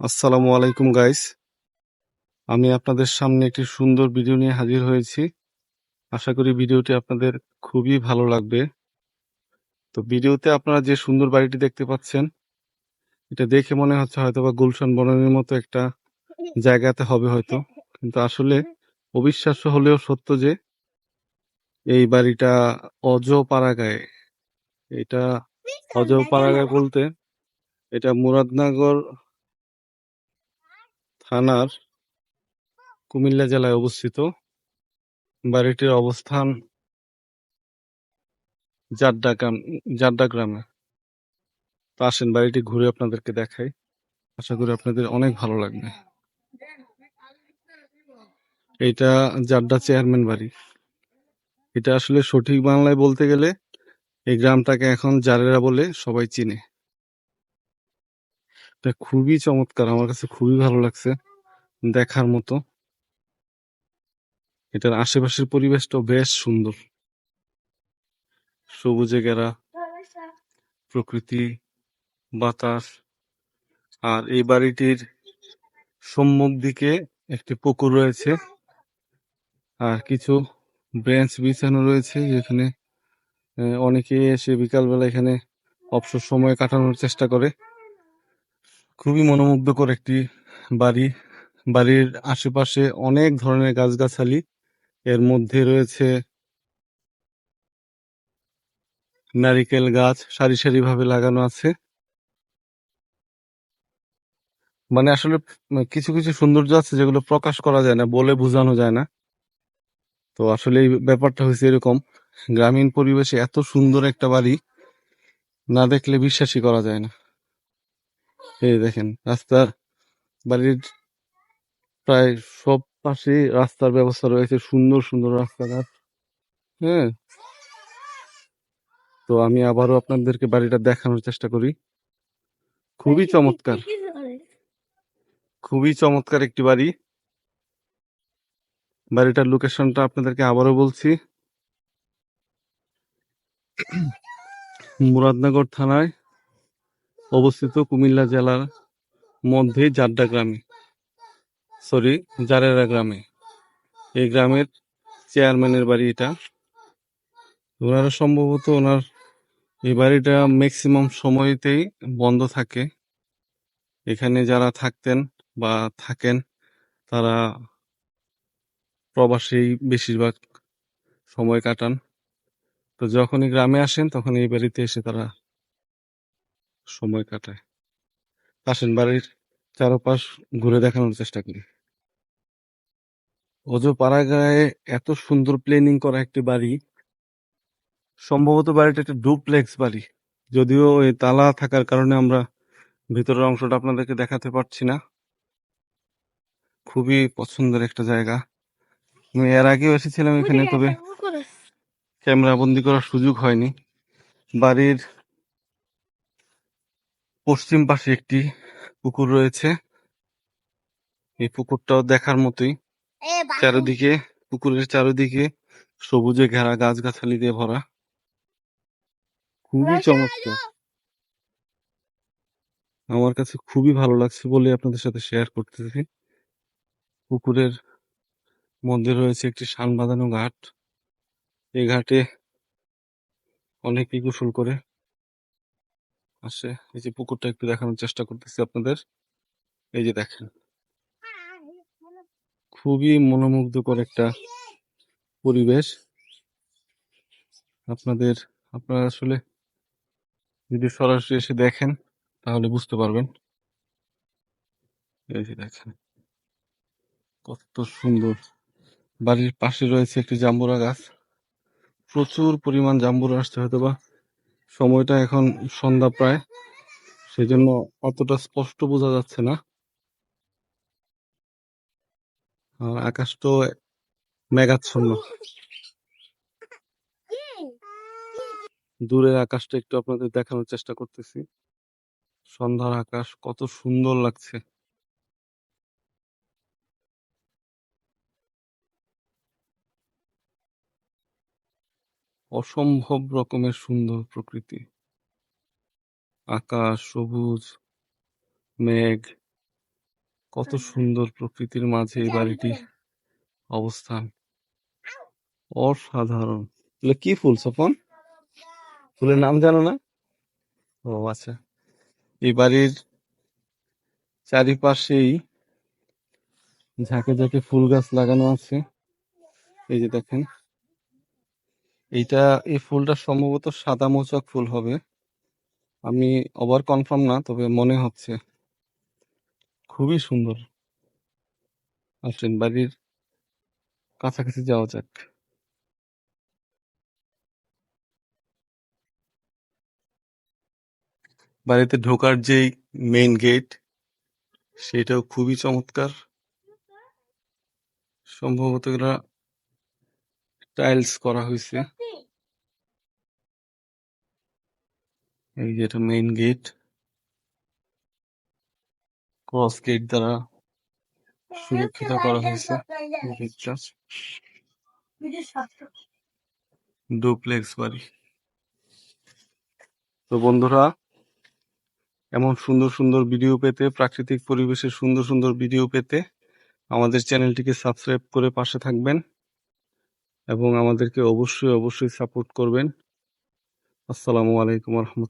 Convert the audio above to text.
আসসালামু আলাইকুম গাইস আমি আপনাদের সামনে একটি সুন্দর ভিডিও নিয়ে হাজির হয়েছি। আশা করি ভিডিওটি আপনাদের খুবই ভালো লাগবে। তো ভিডিওতে আপনারা যে সুন্দর বাড়িটি দেখতে পাচ্ছেন, এটা দেখে মনে হচ্ছে হয়তো বা গুলশান বনানীর মতো একটা জায়গাতে হবে হয়তো। কিন্তু আসলে অবিশ্বাস্য হলেও সত্য যে, এই বাড়িটা অজপাড়াগায়ে। এটা অজ অজপাড়াগায় বলতে এটা মুরাদনগর থানার কুমিল্লা জেলায় অবস্থিত। বাড়িটির অবস্থান জাড্ডা গ্রাম, জাড্ডা গ্রামে। তো আসেন, বাড়িটি ঘুরে আপনাদেরকে দেখাই। আশা করি আপনাদের অনেক ভালো লাগবে। এটা জাড্ডা চেয়ারম্যান বাড়ি। এটা আসলে সঠিক বাংলায় বলতে গেলে এই গ্রামটাকে এখন জারেরা বলে সবাই চিনে। এটা খুবই চমৎকার, আমার কাছে খুবই ভালো লাগছে দেখার মতো। এটার আশেপাশের পরিবেশটাও বেশ সুন্দর। সবুজে ঘেরা প্রকৃতি, বাতাস, আর এই বাড়িটির সম্মুখ দিকে একটি পুকুর রয়েছে আর কিছু বেঞ্চ বিছানো রয়েছে যেখানে অনেকে এসে বিকালবেলা এখানে অবসর সময় কাটানোর চেষ্টা করে। খুবই মনোমুগ্ধকর একটি বাড়ি। বাড়ির আশেপাশে অনেক ধরনের গাছগাছালি। এর মধ্যে রয়েছে নারিকেল গাছ, সারি সারি ভাবে লাগানো আছে। মানে আসলে কিছু কিছু সৌন্দর্য আছে যেগুলো প্রকাশ করা যায় না, বলে বোঝানো যায় না। তো আসলে এই ব্যাপারটা হয়েছে এরকম, গ্রামীণ পরিবেশে এত সুন্দর একটা বাড়ি না দেখলে বিশ্বাসই করা যায় না। এই দেখেন, রাস্তার বাড়ির প্রায় সব পাশে রাস্তার ব্যবস্থা রয়েছে, সুন্দর সুন্দর রাস্তাঘাট। হ্যাঁ। তো আমি আবারও আপনাদেরকে বাড়িটা দেখানোর চেষ্টা করি। খুবই চমৎকার। খুবই চমৎকার একটি বাড়ি। বাড়িটার লোকেশনটা আপনাদেরকে আবারও বলছি। মুরাদনগর থানায় অবস্থিত কুমিল্লা জেলার মধ্যে জাড্ডা গ্রামে। সরি জারেরা গ্রামে। এই গ্রামের চেয়ারম্যানের বাড়ি এটা। ওনারা সম্ভবত ওনার এই বাড়িটা ম্যাক্সিমাম সময়তেই বন্ধ থাকে। এখানে যারা থাকতেন বা থাকেন, তারা প্রবাসেই বেশিরভাগ সময় কাটান। তো যখনই গ্রামে আসেন তখন এই বাড়িতে এসে তারা সময় কাটায়। আসেন বাড়ির চারপাশ ঘুরে দেখানোর চেষ্টা করি। অজো পাড়াগায়ে এত সুন্দর প্ল্যানিং করা একটি বাড়ি সম্ভবত বাড়িটা একটা ডুপ্লেক্স বাড়ি। যদিও ওই তালা থাকার কারণে আমরা ভিতরের অংশটা আপনাদেরকে দেখাতে পারছি না। খুবই পছন্দের একটা জায়গা। আমি এর আগেও এসেছিলাম এখানে তবে ক্যামেরা বন্দি করার সুযোগ হয়নি। বাড়ির পশ্চিম পাশে একটি পুকুর রয়েছে। এই পুকুরটাও দেখার মতোই। চারিদিকে পুকুরের চারিদিকে সবুজে ঘেরা গাছগাছালি দিয়ে ভরা। খুবই চমৎকার। আমার কাছে খুবই ভালো লাগছে বলে আপনাদের সাথে শেয়ার করতেছি। পুকুরের মধ্যে রয়েছে একটি সান বাঁধানো ঘাট। এই ঘাটে অনেকেই গোসল করে। আসে। এই যে পুকুরটা একটু দেখানোর চেষ্টা করতেছি আপনাদের। এই যে দেখেন। খুবই মনোমুগ্ধকর একটা পরিবেশ। আপনাদের, আপনারা আসলে যদি সরাসরি এসে দেখেন, তাহলে বুঝতে পারবেন। এই যে দেখেন। কত সুন্দর। বাড়ির পাশে রয়েছে একটি জাম্বুরা গাছ। প্রচুর পরিমাণ জাম্বুরা আসছে হয়তো বা সময়টা এখন সন্ধ্যা প্রায়। সেজন্য অতটা স্পষ্ট বোঝা যাচ্ছে না। আর আকাশ তো মেঘাচ্ছন্ন। দূরের আকাশটা একটু আপনাদের দেখানোর চেষ্টা করতেছি। সন্ধ্যার আকাশ কত সুন্দর লাগছে। অসম্ভব রকমের সুন্দর প্রকৃতি। আকাশ সবুজ মেঘ কত সুন্দর প্রকৃতির মাঝে এই বাড়িটি অবস্থান। অসাধারণ। কি ফুল সপন ফুলের নাম জানো না? ও আচ্ছা। এই বাড়ির চারিপাশেই ঝাঁকে ঝাঁকে ফুল গাছ লাগানো আছে। এই যে দেখেন। এইটা, এই ফুলটা সম্ভবত সাদা মোচক ফুল হবে। আমি ওভার কনফার্ম না, তবে মনে হচ্ছে। খুবই সুন্দর। আসেন বাড়ির কাছাকাছি যাওয়া যাক। বাড়িতে ঢোকার যেই মেইন গেট সেটাও খুবই চমৎকার। সম্ভবত এরা টাইলস করা হয়েছে। এই যে এটা মেইন গেট ক্রস গেট দ্বারা সুরক্ষিত করা হয়েছে। গেটটা ডুপ্লেক্স বাড়ি। তো বন্ধুরা এমন সুন্দর সুন্দর ভিডিও পেতে প্রাকৃতিক পরিবেশের সুন্দর সুন্দর ভিডিও পেতে আমাদের চ্যানেলটিকে সাবস্ক্রাইব করে পাশে থাকবেন। এবং আমাদেরকে অবশ্যই অবশ্যই সাপোর্ট করবেন। আসসালামু আলাইকুম রহমতুল্লাহ